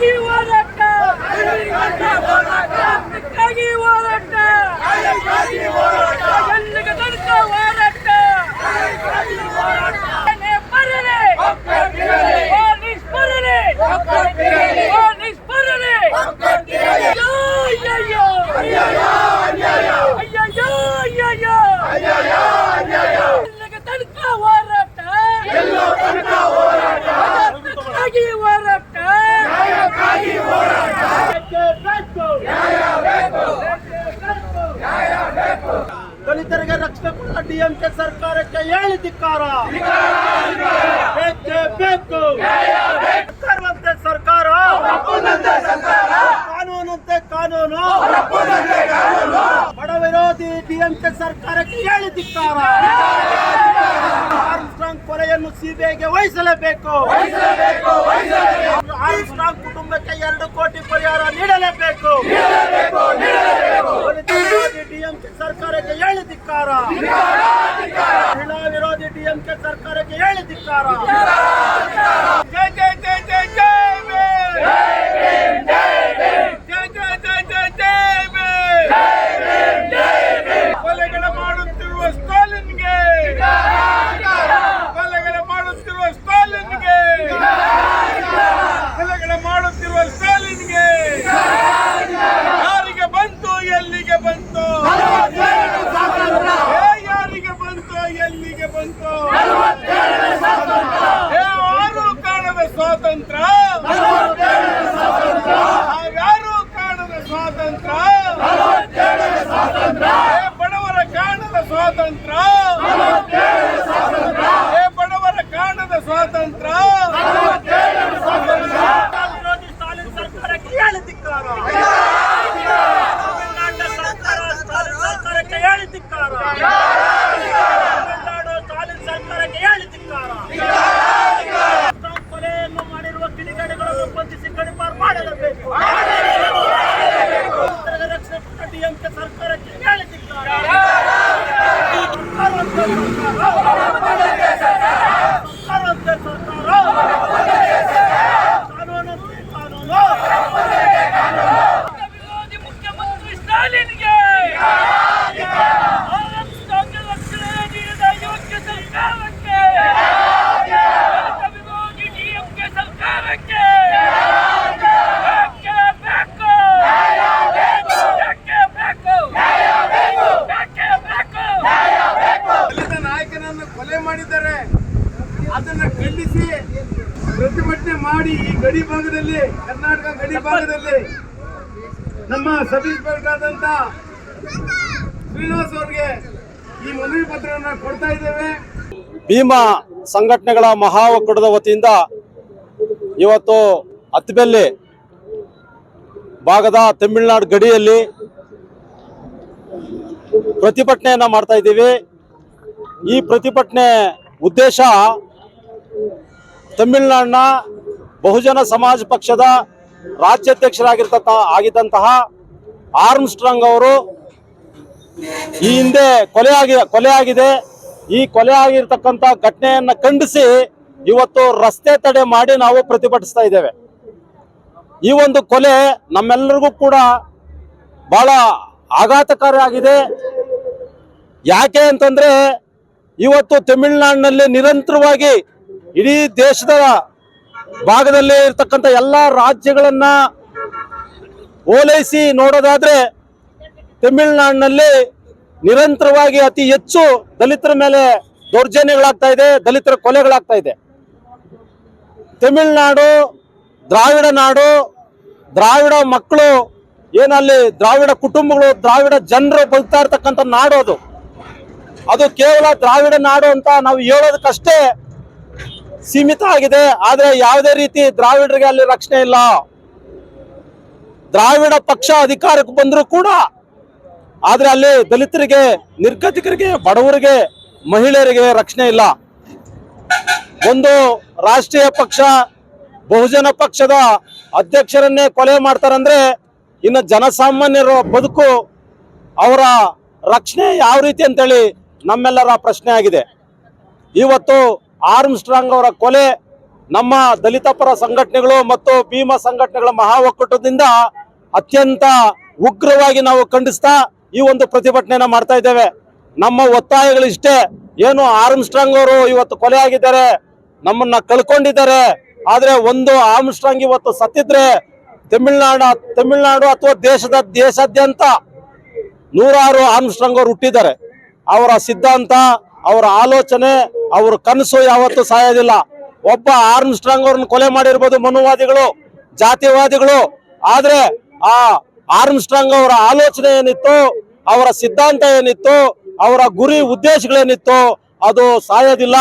ಹಕ್ಕಾಗಿ ಹೋರಾಟ ಹಕ್ಕಾಗಿ ಹೋರಾಟ ಎಲ್ಲಿಗೆ ತನಕ ಹೋರಾಟ ಏನೇ ಬರಲಿ ಪೊಲೀಸ್ ಬರಲಿ ಪೊಲೀಸ್ ಬರಲಿ ಅಯ್ಯೋ ಅಯ್ಯಯ್ಯೋ ಅಯ್ಯಯ್ಯೋ ಅಯ್ಯಯ್ಯೋ ಎಲ್ಲಿಗೆ ತನಕ ಹೋರಾಟ ಹಕ್ಕಾಗಿ ಹೋರಾಟ ದಲಿತರಿಗೆ ರಕ್ಷಣೆ ಕೊಡುವ ಡಿಎಂಕೆ ಸರ್ಕಾರಕ್ಕೆ ಹೇಳಿ ಧಿಕ್ಕಾರ. ಬೇಕೇ ಸರ್ಕಾರ. ಕಾನೂನಂತೆ ಕಾನೂನು. ಬಡ ವಿರೋಧಿ ಡಿಎಂಕೆ ಸರ್ಕಾರಕ್ಕೆ ಹೇಳಿ ಧಿಕ್ಕಾರ. ಆರ್ಮ್ಸ್ಟ್ರಾಂಗ್ ಕೊಲೆಯನ್ನು ಸಿಬಿಐಗೆ ವಹಿಸಲೇಬೇಕು. ಆರ್ಮ್ಸ್ಟ್ರಾಂಗ್ ಕುಟುಂಬಕ್ಕೆ ಎರಡು ಕೋಟಿ ಪರಿಹಾರ ನೀಡಲೇಬೇಕು. ಡಿಎಂಕೆ ಸರ್ಕಾರಕ್ಕೆ ಹೇಳಿ ಧಿಕ್ಕಾರ. ಮಹಿಳಾ ವಿರೋಧಿ ಡಿಎಂಕೆ ಸರ್ಕಾರಕ್ಕೆ ಹೇಳಿ ಧಿಕ್ಕಾರ. ನಮ್ಮ ಸಬ್ ಬೇಕಾದಂತ ಆದಂತ ಶ್ರೀನಿವಾಸ್ ಅವ್ರಿಗೆ ಈ ಮನವಿ ಪತ್ರವನ್ನು ಕೊಡ್ತಾ ಇದ್ದೇವೆ. ಭೀಮಾ ಸಂಘಟನೆಗಳ ಮಹಾ ಒಕ್ಕೂಟದ ವತಿಯಿಂದ ಇವತ್ತು ಅತ್ತಿಬೆಲ್ಲಿ ಭಾಗದ ತಮಿಳುನಾಡು ಗಡಿಯಲ್ಲಿ ಪ್ರತಿಭಟನೆಯನ್ನ ಮಾಡ್ತಾ ಇದ್ದೀವಿ. ಈ ಪ್ರತಿಭಟನೆ ಉದ್ದೇಶ ತಮಿಳುನಾಡಿನ ಬಹುಜನ ಸಮಾಜ ಪಕ್ಷದ ರಾಜ್ಯಾಧ್ಯಕ್ಷರಾಗಿರ್ತಕ್ಕ ಆಗಿದ್ದಂತಹ ಆರ್ಮ್ಸ್ಟ್ರಾಂಗ್ ಅವರು ಈ ಹಿಂದೆ ಕೊಲೆ ಆಗಿ, ಕೊಲೆ ಈ ಕೊಲೆ ಆಗಿರ್ತಕ್ಕಂಥ ಘಟನೆಯನ್ನ ಖಂಡಿಸಿ ಇವತ್ತು ರಸ್ತೆ ತಡೆ ಮಾಡಿ ನಾವು ಪ್ರತಿಭಟಿಸ್ತಾ ಇದ್ದೇವೆ. ಈ ಒಂದು ಕೊಲೆ ನಮ್ಮೆಲ್ಲರಿಗೂ ಕೂಡ ಬಹಳ ಆಘಾತಕಾರಿ ಆಗಿದೆ. ಯಾಕೆ ಅಂತಂದ್ರೆ ಇವತ್ತು ತಮಿಳುನಾಡಿನಲ್ಲಿ ನಿರಂತರವಾಗಿ ಇಡೀ ದೇಶದ ಭಾಗದಲ್ಲಿ ಇರ್ತಕ್ಕಂಥ ಎಲ್ಲ ರಾಜ್ಯಗಳನ್ನ ಓಲೈಸಿ ನೋಡೋದಾದ್ರೆ ತಮಿಳುನಾಡಿನಲ್ಲಿ ನಿರಂತರವಾಗಿ ಅತಿ ಹೆಚ್ಚು ದಲಿತರ ಮೇಲೆ ದೌರ್ಜನ್ಯಗಳಾಗ್ತಾ ಇದೆ, ದಲಿತರ ಕೊಲೆಗಳಾಗ್ತಾ ಇದೆ. ತಮಿಳುನಾಡು, ದ್ರಾವಿಡ ನಾಡು, ದ್ರಾವಿಡ ಮಕ್ಕಳು, ಏನಲ್ಲಿ ದ್ರಾವಿಡ ಕುಟುಂಬಗಳು, ದ್ರಾವಿಡ ಜನರು ಬದುಕ್ತಾ ಇರ್ತಕ್ಕಂಥ ನಾಡು ಅದು. ಅದು ಕೇವಲ ದ್ರಾವಿಡ ನಾಡು ಅಂತ ನಾವು ಹೇಳೋದಕ್ಕಷ್ಟೇ ಸೀಮಿತ ಆಗಿದೆ, ಆದ್ರೆ ಯಾವುದೇ ರೀತಿ ದ್ರಾವಿಡರಿಗೆ ಅಲ್ಲಿ ರಕ್ಷಣೆ ಇಲ್ಲ. ದ್ರಾವಿಡ ಪಕ್ಷ ಅಧಿಕಾರಕ್ಕೆ ಬಂದರೂ ಕೂಡ ಆದ್ರೆ ಅಲ್ಲಿ ದಲಿತರಿಗೆ, ನಿರ್ಗತಿಕರಿಗೆ, ಬಡವರಿಗೆ, ಮಹಿಳೆಯರಿಗೆ ರಕ್ಷಣೆ ಇಲ್ಲ. ಒಂದು ರಾಷ್ಟ್ರೀಯ ಪಕ್ಷ, ಬಹುಜನ ಪಕ್ಷದ ಅಧ್ಯಕ್ಷರನ್ನೇ ಕೊಲೆ ಮಾಡ್ತಾರಂದ್ರೆ ಇನ್ನು ಜನಸಾಮಾನ್ಯರ ಬದುಕು ಅವರ ರಕ್ಷಣೆ ಯಾವ ರೀತಿ ಅಂತೇಳಿ ನಮ್ಮೆಲ್ಲರ ಪ್ರಶ್ನೆ ಆಗಿದೆ. ಇವತ್ತು ಆರ್ಮ್ ಸ್ಟ್ರಾಂಗ್ ಅವರ ಕೊಲೆ ನಮ್ಮ ದಲಿತ ಪರ ಸಂಘಟನೆಗಳು ಮತ್ತು ಭೀಮ ಸಂಘಟನೆಗಳ ಮಹಾ ಒಕ್ಕೂಟದಿಂದ ಅತ್ಯಂತ ಉಗ್ರವಾಗಿ ನಾವು ಖಂಡಿಸ್ತಾ ಈ ಒಂದು ಪ್ರತಿಭಟನೆಯನ್ನು ಮಾಡ್ತಾ ಇದ್ದೇವೆ. ನಮ್ಮ ಒತ್ತಾಯಗಳಿಷ್ಟೇ. ಏನು ಆರ್ಮ್ಸ್ಟ್ರಾಂಗ್ ಅವರು ಇವತ್ತು ಕೊಲೆ ಆಗಿದ್ದಾರೆ, ನಮ್ಮನ್ನ ಕಳ್ಕೊಂಡಿದ್ದಾರೆ, ಆದ್ರೆ ಒಂದು ಆರ್ಮ್ಸ್ಟ್ರಾಂಗ್ ಇವತ್ತು ಸತ್ತಿದ್ರೆ ತಮಿಳ್ನಾಡು ತಮಿಳ್ನಾಡು ಅಥವಾ ದೇಶದ, ದೇಶಾದ್ಯಂತ ನೂರಾರು ಆರ್ಮ್ಸ್ಟ್ರಾಂಗ್ ಅವರು ಹುಟ್ಟಿದ್ದಾರೆ. ಅವರ ಸಿದ್ಧಾಂತ ಅವರ ಆಲೋಚನೆ, ಅವ್ರ ಕನಸು ಯಾವತ್ತೂ ಸಾಯೋದಿಲ್ಲ. ಒಬ್ಬ ಆರ್ಮ್ ಸ್ಟ್ರಾಂಗ್ ಅವ್ರನ್ನ ಕೊಲೆ ಮಾಡಿರ್ಬೋದು ಮನುವಾದಿಗಳು, ಜಾತಿವಾದಿಗಳು. ಆದ್ರೆ ಆ ಆರ್ಮ್ಸ್ಟ್ರಾಂಗ್ ಅವರ ಆಲೋಚನೆ ಏನಿತ್ತು, ಅವರ ಸಿದ್ಧಾಂತ ಏನಿತ್ತು, ಅವರ ಗುರಿ ಉದ್ದೇಶಗಳೇನಿತ್ತು, ಅದು ಸಾಯೋದಿಲ್ಲ.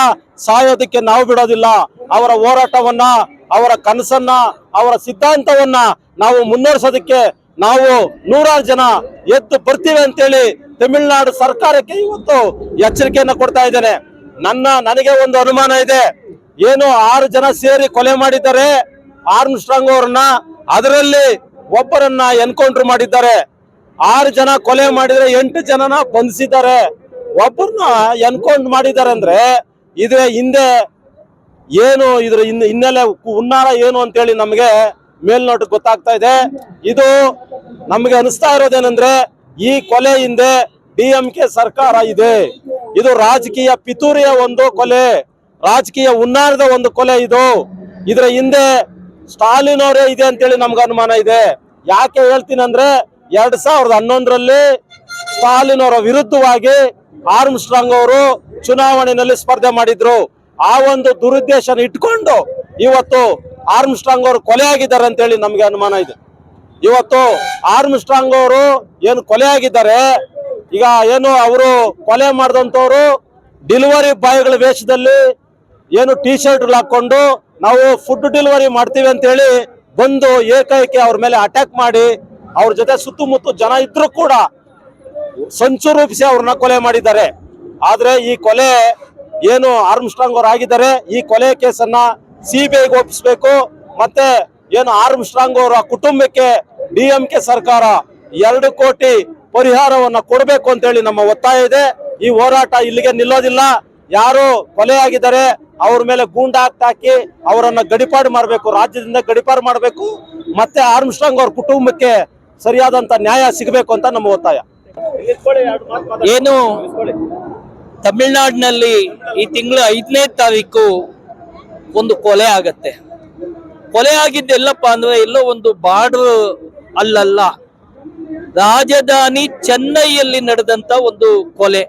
ಸಾಯೋದಕ್ಕೆ ನಾವು ಬಿಡೋದಿಲ್ಲ. ಅವರ ಹೋರಾಟವನ್ನ, ಅವರ ಕನಸನ್ನ, ಅವರ ಸಿದ್ಧಾಂತವನ್ನ ನಾವು ಮುನ್ನಡೆಸೋದಕ್ಕೆ ನಾವು ನೂರಾರು ಜನ ಎದ್ದು ಬರ್ತೀವಿ ಅಂತೇಳಿ ತಮಿಳುನಾಡು ಸರ್ಕಾರಕ್ಕೆ ಇವತ್ತು ಎಚ್ಚರಿಕೆಯನ್ನು ಕೊಡ್ತಾ ಇದ್ದೇನೆ. ನನ್ನ, ನನಗೆ ಒಂದು ಅನುಮಾನ ಇದೆ. ಏನು ಆರು ಜನ ಸೇರಿ ಕೊಲೆ ಮಾಡಿದ್ದಾರೆ. ಆರ್ಮ್ ಸ್ಟ್ರಾಂಗ್ ಅವರನ್ನ, ಅದರಲ್ಲಿ ಒಬ್ಬರನ್ನ ಎನ್ಕೌಂಟರ್ ಮಾಡಿದ್ದಾರೆ. ಆರು ಜನ ಕೊಲೆ ಮಾಡಿದ್ರೆ ಎಂಟು ಜನನ ಬಂಧಿಸಿದ್ದಾರೆ. ಒಬ್ಬರನ್ನ ಎನ್ಕೌಂಟರ್ ಮಾಡಿದ್ದಾರೆ ಅಂದ್ರೆ ಇದೇ ಹಿಂದೆ ಏನು ಇದ್ರ ಹಿನ್ ಹಿನ್ನೆಲೆ ಹುನ್ನಾರ ಏನು ಅಂತೇಳಿ ನಮಗೆ ಮೇಲ್ನೋಟಕ್ಕೆ ಗೊತ್ತಾಗ್ತಾ ಇದೆ. ಇದು ನಮಗೆ ಅನಿಸ್ತಾ ಇರೋದೇನೆಂದ್ರೆ ಈ ಕೊಲೆ ಹಿಂದೆ ಡಿ ಎಂ ಕೆ ಸರ್ಕಾರ ಇದೆ. ಇದು ರಾಜಕೀಯ ಪಿತೂರಿಯ ಒಂದು ಕೊಲೆ. ರಾಜಕೀಯ ಹುನ್ನಾರದ ಒಂದು ಕೊಲೆ ಇದು. ಇದರ ಹಿಂದೆ ಸ್ಟಾಲಿನ್ ಅವರೇ ಇದೆ ಅಂತೇಳಿ ನಮ್ಗೆ ಅನುಮಾನ ಇದೆ. ಯಾಕೆ ಹೇಳ್ತೀನಿ ಅಂದ್ರೆ ಎರಡ್ ಸಾವಿರದ ಹನ್ನೊಂದರಲ್ಲಿ ಸ್ಟಾಲಿನ್ ಅವರ ವಿರುದ್ಧವಾಗಿ ಆರ್ಮ್ ಸ್ಟ್ರಾಂಗ್ ಅವರು ಚುನಾವಣೆಯಲ್ಲಿ ಸ್ಪರ್ಧೆ ಮಾಡಿದ್ರು. ಆ ಒಂದು ದುರುದ್ದೇಶನ ಇಟ್ಕೊಂಡು ಇವತ್ತು ಆರ್ಮ್ ಸ್ಟ್ರಾಂಗ್ ಅವರು ಕೊಲೆ ಆಗಿದ್ದಾರೆ ಅಂತೇಳಿ ನಮ್ಗೆ ಅನುಮಾನ ಇದೆ. ಇವತ್ತು ಆರ್ಮ್ ಸ್ಟ್ರಾಂಗ್ ಅವರು ಏನು ಕೊಲೆ ಆಗಿದ್ದಾರೆ, ಈಗ ಏನು ಅವರು ಕೊಲೆ ಮಾಡಿದಂತವ್ರು ಡೆಲಿವರಿ ಬಾಯ್ಗಳ ವೇಷದಲ್ಲಿ ಏನು ಟಿ ಶರ್ಟ್ ಹಾಕೊಂಡು ನಾವು ಫುಡ್ ಡೆಲಿವರಿ ಮಾಡ್ತೀವಿ ಅಂತ ಹೇಳಿ ಬಂದು ಏಕೈಕಿ ಅವ್ರ ಮೇಲೆ ಅಟ್ಯಾಕ್ ಮಾಡಿ, ಅವ್ರ ಜೊತೆ ಸುತ್ತಮುತ್ತ ಜನ ಇದ್ರು ಕೂಡ ಸಂಚು ರೂಪಿಸಿ ಅವ್ರನ್ನ ಕೊಲೆ ಮಾಡಿದ್ದಾರೆ. ಆದ್ರೆ ಈ ಕೊಲೆ ಏನು ಆರ್ಮ್ಸ್ಟ್ರಾಂಗ್ ಅವರು ಆಗಿದ್ದಾರೆ, ಈ ಕೊಲೆ ಕೇಸನ್ನ ಸಿಬಿಐಗೆ ಒಪ್ಪಿಸ್ಬೇಕು, ಮತ್ತೆ ಏನು ಆರ್ಮ್ಸ್ಟ್ರಾಂಗ್ ಅವರ ಕುಟುಂಬಕ್ಕೆ ಡಿ ಎಂ ಕೆ ಸರ್ಕಾರ ಎರಡು ಕೋಟಿ ಪರಿಹಾರವನ್ನ ಕೊಡಬೇಕು ಅಂತೇಳಿ ನಮ್ಮ ಒತ್ತಾಯ ಇದೆ. ಈ ಹೋರಾಟ ಇಲ್ಲಿಗೆ ನಿಲ್ಲೋದಿಲ್ಲ. ಯಾರು ಕೊಲೆ ಆಗಿದ್ದಾರೆ ಅವ್ರ ಮೇಲೆ ಗೂಂಡಾ ಹಾಕಿ ಅವರನ್ನ ಗಡಿಪಾಡು ಮಾಡಬೇಕು, ರಾಜ್ಯದಿಂದ ಗಡಿಪಾರು ಮಾಡಬೇಕು. ಮತ್ತೆ ಆರ್ಮ್ಸ್ಟ್ರಾಂಗ್ ಅವ್ರ ಕುಟುಂಬಕ್ಕೆ ಸರಿಯಾದಂತ ನ್ಯಾಯ ಸಿಗಬೇಕು ಅಂತ ನಮ್ಮ ಒತ್ತಾಯ. ಏನು? ತಮಿಳ್ನಾಡಿನಲ್ಲಿ ಈ ತಿಂಗಳು ಐದನೇ ತಾರೀಕು ಒಂದು ಕೊಲೆ ಆಗತ್ತೆ. ಕೊಲೆ ಆಗಿದ್ದೆಲ್ಲಪ್ಪ ಅಂದ್ರೆ ಎಲ್ಲೋ ಒಂದು ಬಾರ್ಡರ್ ಅಲ್ಲಲ್ಲ. ರಾಜಧಾನಿ ಚೆನ್ನೈಯಲ್ಲಿ ನಡೆದಂತ ಒಂದು ಕೊಲೆ.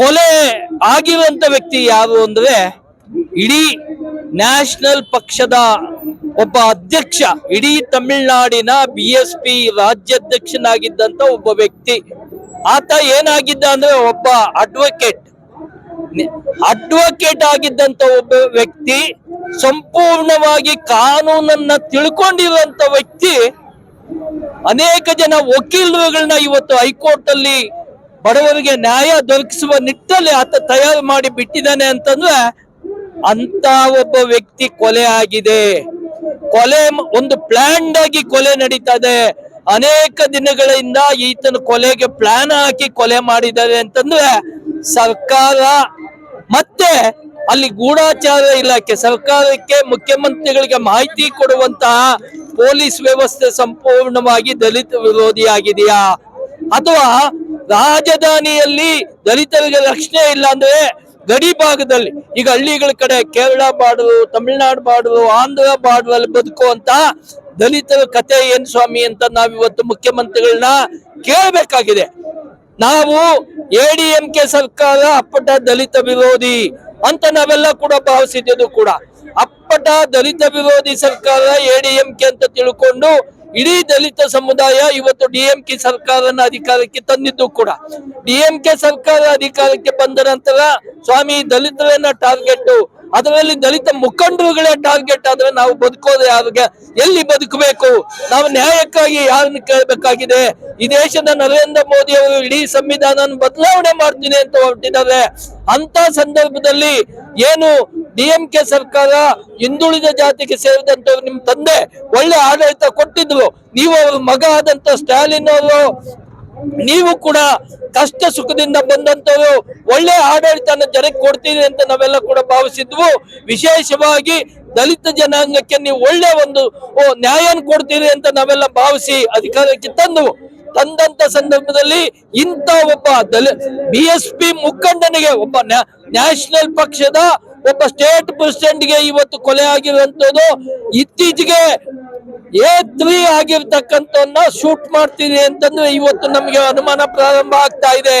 ಕೊಲೆ ಆಗಿರುವಂತ ವ್ಯಕ್ತಿ ಯಾರು ಅಂದ್ರೆ ಇಡೀ ನ್ಯಾಷನಲ್ ಪಕ್ಷದ ಒಬ್ಬ ಅಧ್ಯಕ್ಷ, ಇಡೀ ತಮಿಳುನಾಡಿನ ಬಿ ಎಸ್ ಪಿ ರಾಜ್ಯಾಧ್ಯಕ್ಷನಾಗಿದ್ದಂತ ಒಬ್ಬ ವ್ಯಕ್ತಿ. ಆತ ಏನಾಗಿದ್ದ ಅಂದ್ರೆ ಒಬ್ಬ ಅಡ್ವೊಕೇಟ್ ಅಡ್ವೊಕೇಟ್ ಆಗಿದ್ದಂತ ಒಬ್ಬ ವ್ಯಕ್ತಿ ಸಂಪೂರ್ಣವಾಗಿ ಕಾನೂನನ್ನ ತಿಳ್ಕೊಂಡಿರುವಂತ ವ್ಯಕ್ತಿ ಅನೇಕ ಜನ ವಕೀಲರುಗಳನ್ನ ಇವತ್ತು ಹೈಕೋರ್ಟ್ ಅಲ್ಲಿ ಬಡವರಿಗೆ ನ್ಯಾಯ ದೊರಕಿಸುವ ನಿಟ್ಟಲ್ಲಿ ಆತ ತಯಾರು ಮಾಡಿ ಬಿಟ್ಟಿದ್ದಾನೆ ಅಂತಂದ್ರೆ ಅಂತ ಒಬ್ಬ ವ್ಯಕ್ತಿ ಕೊಲೆ ಆಗಿದೆ. ಕೊಲೆ ಒಂದು ಪ್ಲಾನ್ಡ್ ಆಗಿ ಕೊಲೆ ನಡೀತಾ ಇದೆ ಅನೇಕ ದಿನಗಳಿಂದ ಈತನ ಕೊಲೆಗೆ ಪ್ಲಾನ್ ಹಾಕಿ ಕೊಲೆ ಮಾಡಿದ್ದಾರೆ ಅಂತಂದ್ರೆ ಸರ್ಕಾರ ಮತ್ತೆ ಅಲ್ಲಿ ಗೂಢಾಚಾರ ಇಲಾಖೆ ಸರ್ಕಾರಕ್ಕೆ ಮುಖ್ಯಮಂತ್ರಿಗಳಿಗೆ ಮಾಹಿತಿ ಕೊಡುವಂತಹ ಪೊಲೀಸ್ ವ್ಯವಸ್ಥೆ ಸಂಪೂರ್ಣವಾಗಿ ದಲಿತ ವಿರೋಧಿಯಾಗಿದೆಯಾ? ಅಥವಾ ರಾಜಧಾನಿಯಲ್ಲಿ ದಲಿತರಿಗೆ ರಕ್ಷಣೆ ಇಲ್ಲ ಅಂದ್ರೆ ಗಡಿ ಭಾಗದಲ್ಲಿ, ಈಗ ಹಳ್ಳಿಗಳ ಕಡೆ Kerala border, Tamil Nadu border, Andhra border ಅಲ್ಲಿ ಬದುಕುವಂತ ದಲಿತರ ಕತೆ ಏನ್ ಸ್ವಾಮಿ ಅಂತ ನಾವಿವತ್ತು ಮುಖ್ಯಮಂತ್ರಿಗಳನ್ನ ಕೇಳಬೇಕಾಗಿದೆ. ನಾವು ಎಡಿಎಂಕೆ ಸರ್ಕಾರ ಅಪ್ಪಟ ದಲಿತ ವಿರೋಧಿ. ಅಂತ ನಾವೆಲ್ಲ ಕೂಡ ಭಾವಿಸಿದ್ದು ಕೂಡ. ಅಪ್ಪಟ ದಲಿತ ವಿರೋಧಿ ಸರ್ಕಾರ ಎಡಿಎಂಕೆ ಅಂತ ತಿಳ್ಕೊಂಡು ಇಡೀ ದಲಿತ ಸಮುದಾಯ ಇವತ್ತು ಡಿಎಂಕೆ ಸರ್ಕಾರನ ಅಧಿಕಾರಕ್ಕೆ ತಂದಿದ್ದು ಕೂಡ. ಡಿಎಂಕೆ ಸರ್ಕಾರ ಅಧಿಕಾರಕ್ಕೆ ಬಂದ ನಂತರ ಸ್ವಾಮಿ ದಲಿತರನ್ನ ಟಾರ್ಗೆಟ್ ಅದರಲ್ಲಿ ದಲಿತ ಮುಖಂಡರುಗಳೇ ಟಾರ್ಗೆಟ್ ಆದ್ರೆ ನಾವು ಬದುಕೋದು ಯಾವಾಗ ಎಲ್ಲಿ ಬದುಕಬೇಕು? ನಾವು ನ್ಯಾಯಕ್ಕಾಗಿ ಯಾರನ್ನ ಕೇಳಬೇಕಾಗಿದೆ? ಈ ದೇಶದ ನರೇಂದ್ರ ಮೋದಿ ಅವರು ಇಡೀ ಸಂವಿಧಾನ ಬದಲಾವಣೆ ಮಾಡ್ತೀನಿ ಅಂತ ಹೊರಟಿದ್ದಾರೆ. ಅಂತ ಸಂದರ್ಭದಲ್ಲಿ ಏನು ಡಿಎಂಕೆ ಸರ್ಕಾರ ಹಿಂದುಳಿದ ಜಾತಿಗೆ ಸೇರಿದಂತವ್ರು ನಿಮ್ ತಂದೆ ಒಳ್ಳೆ ಆಡಳಿತ ಕೊಟ್ಟಿದ್ರು. ನೀವು ಅವ್ರ ಮಗ ಆದಂತ ಸ್ಟಾಲಿನ್ ಅವರು ನೀವು ಕೂಡ ಕಷ್ಟ ಸುಖದಿಂದ ಬಂದಂತವರು ಒಳ್ಳೆ ಆಡಳಿತನ ಜನಕ್ಕೆ ಕೊಡ್ತೀರಿ ಅಂತ ನಾವೆಲ್ಲ ಕೂಡ ಭಾವಿಸಿದ್ವು. ವಿಶೇಷವಾಗಿ ದಲಿತ ಜನಾಂಗಕ್ಕೆ ನೀವು ಒಳ್ಳೆ ಒಂದು, ಓ, ನ್ಯಾಯನ ಕೊಡ್ತೀರಿ ಅಂತ ನಾವೆಲ್ಲ ಭಾವಿಸಿ ಅಧಿಕಾರಕ್ಕೆ ತಂದು ತಂದಂತ ಸಂದರ್ಭದಲ್ಲಿ ಇಂಥ ಒಬ್ಬ ದಲಿ, ಬಿ ಎಸ್ ಪಿ ಮುಖಂಡನಿಗೆ ಒಬ್ಬ ನ್ಯಾಷನಲ್ ಪಕ್ಷದ ಒಬ್ಬ ಸ್ಟೇಟ್ ಪ್ರೆಸಿಡೆಂಟ್ಗೆ ಇವತ್ತು ಕೊಲೆ ಆಗಿರುವಂತದ್ದು ಇತ್ತೀಚೆಗೆ ಎ ತ್ರೀ ಶೂಟ್ ಮಾಡ್ತೀನಿ ಅಂತಂದ್ರೆ ಇವತ್ತು ನಮಗೆ ಅನುಮಾನ ಪ್ರಾರಂಭ ಆಗ್ತಾ ಇದೆ.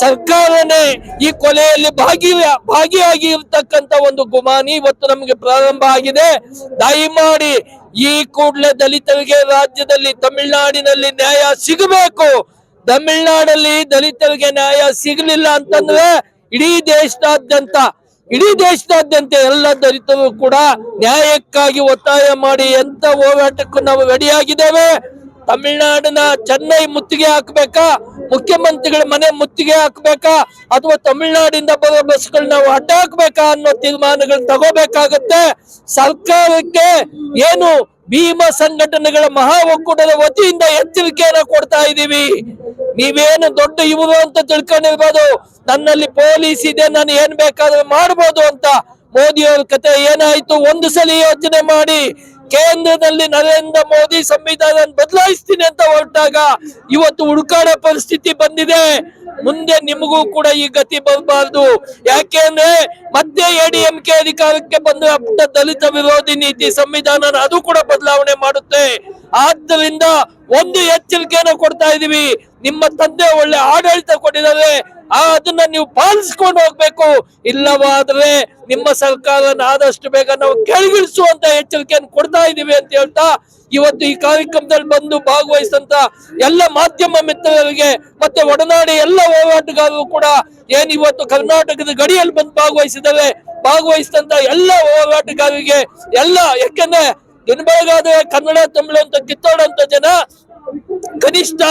ಸರ್ಕಾರನೇ ಈ ಕೊಲೆಯಲ್ಲಿ ಭಾಗಿ, ಭಾಗಿಯಾಗಿ ಇರ್ತಕ್ಕಂತ ಒಂದು ಗುಮಾನಿ ಇವತ್ತು ನಮಗೆ ಪ್ರಾರಂಭ ಆಗಿದೆ. ದಯಮಾಡಿ ಈ ಕೂಡಲೇ ದಲಿತರಿಗೆ ರಾಜ್ಯದಲ್ಲಿ ತಮಿಳುನಾಡಿನಲ್ಲಿ ನ್ಯಾಯ ಸಿಗಬೇಕು. ತಮಿಳ್ನಾಡಲ್ಲಿ ದಲಿತರಿಗೆ ನ್ಯಾಯ ಸಿಗಲಿಲ್ಲ ಅಂತಂದ್ರೆ ಇಡೀ ದೇಶದಾದ್ಯಂತ ಇಡೀ ದೇಶದಾದ್ಯಂತ ಎಲ್ಲ ದಲಿತರು ಕೂಡ ನ್ಯಾಯಕ್ಕಾಗಿ ಒತ್ತಾಯ ಮಾಡಿ ಎಂತ ಹೋರಾಟಕ್ಕೂ ನಾವು ರೆಡಿಯಾಗಿದ್ದೇವೆ. ತಮಿಳುನಾಡಿನ ಚೆನ್ನೈ ಮುತ್ತಿಗೆ ಹಾಕ್ಬೇಕಾ? ಮುಖ್ಯಮಂತ್ರಿಗಳ ಮನೆ ಮುತ್ತಿಗೆ ಹಾಕ್ಬೇಕಾ? ಅಥವಾ ತಮಿಳುನಾಡಿಂದ ಬರೋ ಬಸ್ಗಳು ನಾವು ಅಡ್ಡ ಹಾಕ್ಬೇಕಾ ಅನ್ನೋ ತೀರ್ಮಾನಗಳನ್ನ ತಗೋಬೇಕಾಗತ್ತೆ. ಸರ್ಕಾರಕ್ಕೆ ಏನು ಭೀಮ ಸಂಘಟನೆಗಳ ಮಹಾ ಒಕ್ಕೂಟದ ವತಿಯಿಂದ ಎಚ್ಚರಿಕೆಯನ್ನ ಕೊಡ್ತಾ ಇದ್ದೀವಿ. ನೀವೇನು ದೊಡ್ಡ ಇವರು ಅಂತ ತಿಳ್ಕೊಂಡಿರ್ಬೋದು. ನನ್ನಲ್ಲಿ ಪೊಲೀಸ್ ಇದೆ, ನಾನು ಏನ್ ಬೇಕಾದ್ರೆ ಮಾಡ್ಬೋದು ಅಂತ ಮೋದಿ ಅವ್ರ ಕತೆ ಏನಾಯ್ತು? ಒಂದು ಸಲ ಯೋಚನೆ ಮಾಡಿ. ಕೇಂದ್ರದಲ್ಲಿ ನರೇಂದ್ರ ಮೋದಿ ಸಂವಿಧಾನ ಬದಲಾಯಿಸ್ತೀನಿ ಅಂತ ಹೊರಟಾಗ ಇವತ್ತು ಹುಡುಕಾಡ ಪರಿಸ್ಥಿತಿ ಬಂದಿದೆ. ಮುಂದೆ ನಿಮಗೂ ಕೂಡ ಈ ಗತಿ ಬರಬಾರ್ದು. ಯಾಕೆಂದ್ರೆ ಮತ್ತೆ ಎಡಿಎಂಕೆ ಅಧಿಕಾರಕ್ಕೆ ಬಂದು ದಲಿತ ವಿರೋಧಿ ನೀತಿ ಸಂವಿಧಾನ ಅದು ಕೂಡ ಬದಲಾವಣೆ ಮಾಡುತ್ತೆ. ಆದ್ದರಿಂದ ಒಂದು ಎಚ್ಚರಿಕೆಯನ್ನು ಕೊಡ್ತಾ ಇದೀವಿ ನಿಮ್ಮ ತಂದೆ ಒಳ್ಳೆ ಆಡಳಿತ ಕೊಟ್ಟಿದ್ದಾರೆ. ಅದನ್ನ ನೀವು ಪಾಲಿಸ್ಕೊಂಡು ಹೋಗ್ಬೇಕು. ಇಲ್ಲವಾದ್ರೆ ನಿಮ್ಮ ಸರ್ಕಾರನ ಆದಷ್ಟು ಬೇಗ ನಾವು ಕೆಳಗಿಳಿಸುವಂತ ಎಚ್ಚರಿಕೆಯನ್ನು ಕೊಡ್ತಾ ಇದೀವಿ ಅಂತ ಹೇಳ್ತಾ ಇವತ್ತು ಈ ಕಾರ್ಯಕ್ರಮದಲ್ಲಿ ಬಂದು ಭಾಗವಹಿಸಿದಂತ ಎಲ್ಲ ಮಾಧ್ಯಮ ಮಿತ್ರರಿಗೆ ಮತ್ತೆ ಒಡನಾಡಿ ಎಲ್ಲ ಹೋರಾಟಗಾರರು ಕೂಡ ಏನ್ ಇವತ್ತು ಕರ್ನಾಟಕದ ಗಡಿಯಲ್ಲಿ ಬಂದು ಭಾಗವಹಿಸಿದ್ದಾರೆ. ಭಾಗವಹಿಸಿದಂತ ಎಲ್ಲ ಹೋರಾಟಗಾರರಿಗೆ ಎಲ್ಲ, ಯಾಕೆಂದ್ರೆ ದಿನ ಬೆಳಗಾದ್ರೆ ಕನ್ನಡ ತಮಿಳು ಅಂತ ಕಿತ್ತೋಡಂತ ಜನ ಕನಿಷ್ಠ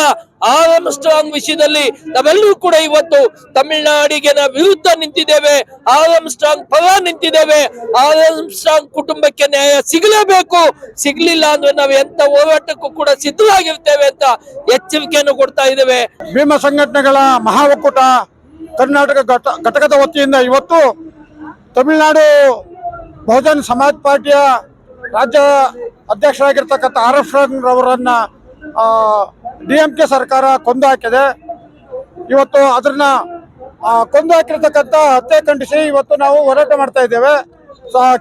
ಆರಂ ಸ್ಟ್ರಾಂಗ್ ವಿಷಯದಲ್ಲಿ ನಾವೆಲ್ಲರೂ ಕೂಡ ಇವತ್ತು ತಮಿಳುನಾಡಿಗೆ ನಾವು ವಿರುದ್ಧ ನಿಂತಿದ್ದೇವೆ. ಆರಂ ಸ್ಟ್ರಾಂಗ್ ಪರ ನಿಂತಿದ್ದೇವೆ. ಆರಂ ಸ್ಟ್ರಾಂಗ್ ಕುಟುಂಬಕ್ಕೆ ನ್ಯಾಯ ಸಿಗಲೇಬೇಕು. ಸಿಗ್ಲಿಲ್ಲ ಅಂದ್ರೆ ನಾವು ಎಂತ ಹೋರಾಟಕ್ಕೂ ಕೂಡ ಸಿದ್ಧರಾಗಿರ್ತೇವೆ ಅಂತ ಎಚ್ಚರಿಕೆಯನ್ನು ಕೊಡ್ತಾ ಇದ್ದೇವೆ. ಭೀಮ ಸಂಘಟನೆಗಳ ಮಹಾ ಒಕ್ಕೂಟ ಕರ್ನಾಟಕ ಘಟ ಘಟಕದ ವತಿಯಿಂದ ಇವತ್ತು ತಮಿಳುನಾಡು ಬಹುಜನ್ ಸಮಾಜ್ ಪಾರ್ಟಿಯ ರಾಜ್ಯ ಅಧ್ಯಕ್ಷರಾಗಿರ್ತಕ್ಕಂಥ ಆರ್ ಎಫ್ ರವರನ್ನ ಡಿ ಎಂ ಕೆ ಸರ್ಕಾರ ಕೊಂದು ಹಾಕಿದೆ. ಇವತ್ತು ಅದನ್ನ ಕೊಂದು ಹಾಕಿರ್ತಕ್ಕಂಥ ಹತ್ಯೆ ಖಂಡಿಸಿ ಇವತ್ತು ನಾವು ಹೋರಾಟ ಮಾಡ್ತಾ ಇದ್ದೇವೆ.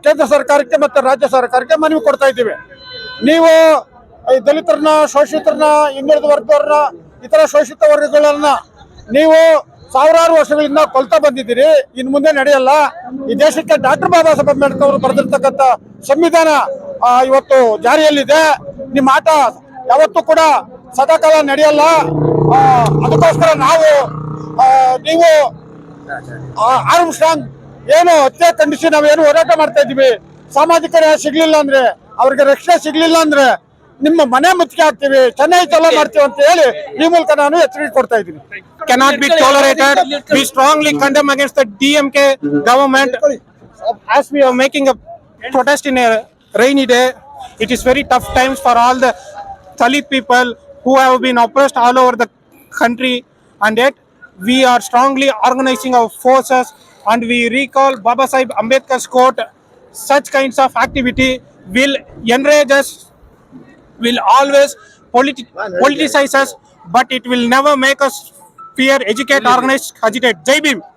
ಕೇಂದ್ರ ಸರ್ಕಾರಕ್ಕೆ ಮತ್ತು ರಾಜ್ಯ ಸರ್ಕಾರಕ್ಕೆ ಮನವಿ ಕೊಡ್ತಾ ಇದ್ದೀವಿ. ನೀವು ಈ ದಲಿತರನ್ನ, ಶೋಷಿತರನ್ನ, ಇನ್ನುಳಿದ ವರ್ಗದವ್ರನ್ನ, ಇತರ ಶೋಷಿತ ವರ್ಗಗಳನ್ನ ನೀವು ಸಾವಿರಾರು ವರ್ಷಗಳಿಂದ ಕೊಲ್ತಾ ಬಂದಿದ್ದೀರಿ. ಇನ್ನು ಮುಂದೆ ನಡೆಯಲ್ಲ. ಈ ದೇಶಕ್ಕೆ ಡಾಕ್ಟರ್ ಬಾಬಾ ಸಾಹೇಬ್ ಅಂಬೇಡ್ಕರ್ ಅವರು ಬರೆದಿರ್ತಕ್ಕಂಥ ಸಂವಿಧಾನ ಇವತ್ತು ಜಾರಿಯಲ್ಲಿದೆ. ನಿಮ್ಮ ಆಟ ಯಾವತ್ತೂ ಕೂಡ ಸದಾಕಾಲ ನಡೆಯಲ್ಲ. ಅದಕ್ಕೋಸ್ಕರ ನಾವು ನೀವು ಆರ್ಮ್ ಸ್ಟ್ರಾಂಗ್ ಏನು ಹತ್ಯೆ ಖಂಡಿಸಿ ನಾವೇನು ಹೋರಾಟ ಮಾಡ್ತಾ ಇದೀವಿ ಸಾಮಾಜಿಕ ನ್ಯಾಯ ಸಿಗ್ಲಿಲ್ಲ ಅಂದ್ರೆ, ಅವ್ರಿಗೆ ರಕ್ಷಣೆ ಸಿಗ್ಲಿಲ್ಲ ಅಂದ್ರೆ ನಿಮ್ಮ ಮನೆ ಮುತ್ತಿಗೆ ಹಾಕ್ತೀವಿ ಚೆನ್ನೈ ಚಲೋ ಮಾಡ್ತೀವಿ ಅಂತ ಹೇಳಿ ಈ ಮೂಲಕ ನಾನು ಎಚ್ಚರಿಕೆ ಕೊಡ್ತಾ ಇದ್ದೀನಿ cannot be tolerated. We strongly condemn against the DMK government. As we are making a protest in a rainy day, it is very tough times for all the Dalit people who have been oppressed all over the country, and yet we are strongly organizing our forces and we recall Baba Sahib Ambedkar's quote. Such kinds of activity will enrage us will always politi- politicize us, but it will never make us fear, educate, organize, agitate. Jai Bhim.